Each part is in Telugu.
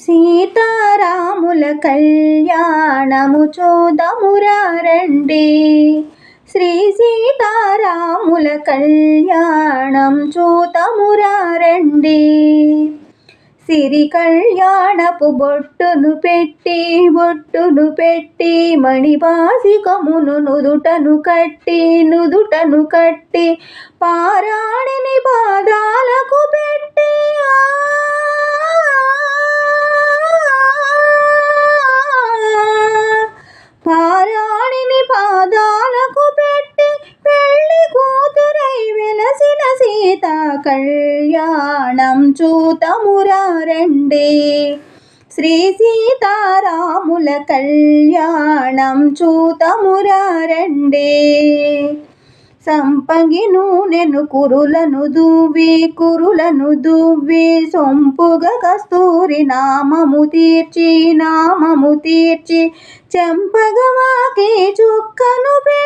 సీతారాముల కళ్యాణము చూదమురారండి. శ్రీ సీతారాముల కళ్యాణం చూతమురారండి సిరి కళ్యాణపు బొట్టును పెట్టి బొట్టును పెట్టి మణిపాసికమును నుదుటను కట్టి నుదుటను కట్టి పారాణిని పాదా కళ్యాణం చూతమురారండి. శ్రీ సీతారాముల కళ్యాణం చూతమురారండి. సంపంగి నూనెను కురులను దువ్వి కురులను దువ్వి సొంపుగా కస్తూరి నామము తీర్చి నామము తీర్చి చెంపగవాకి చుక్కను పెట్టి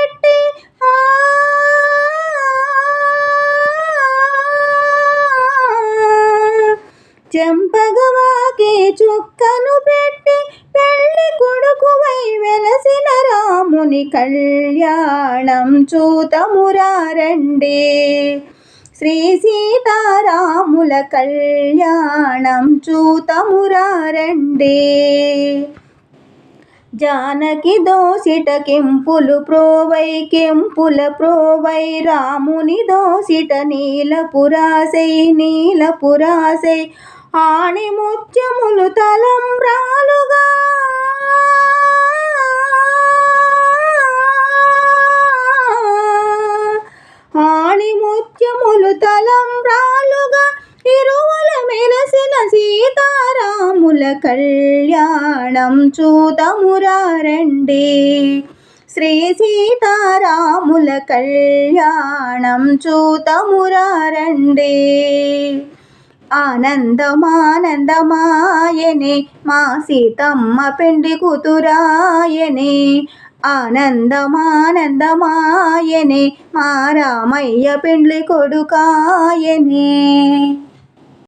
చెంపగవాకి చుక్కను పెట్టి పెళ్ళి కొడుకువై వెలసిన రాముని కళ్యాణం చూతమురారండి. శ్రీ సీతారాముల కళ్యాణం చూతమురారండి. జానకి దోసిట కెంపులు ప్రోవై కెంపుల ప్రోవై రాముని దోసిట నీలపురాసై నీలపురాసై ఆణి ముత్యములు తలంబ్రాలుగా ఆణి ముత్యములు తలంబ్రాలుగా ఇరువుల మెలసిన సీతారాముల కళ్యాణం చూతమురారండి శ్రీ సీతారాముల కళ్యాణం చూతమురారండి ఆనందమానందమాయనే మా సీతమ్మ పెండి కూతురాయనే. ఆనందమానందమాయనే మా రామయ్య పెండ్లి కొడుకాయనే.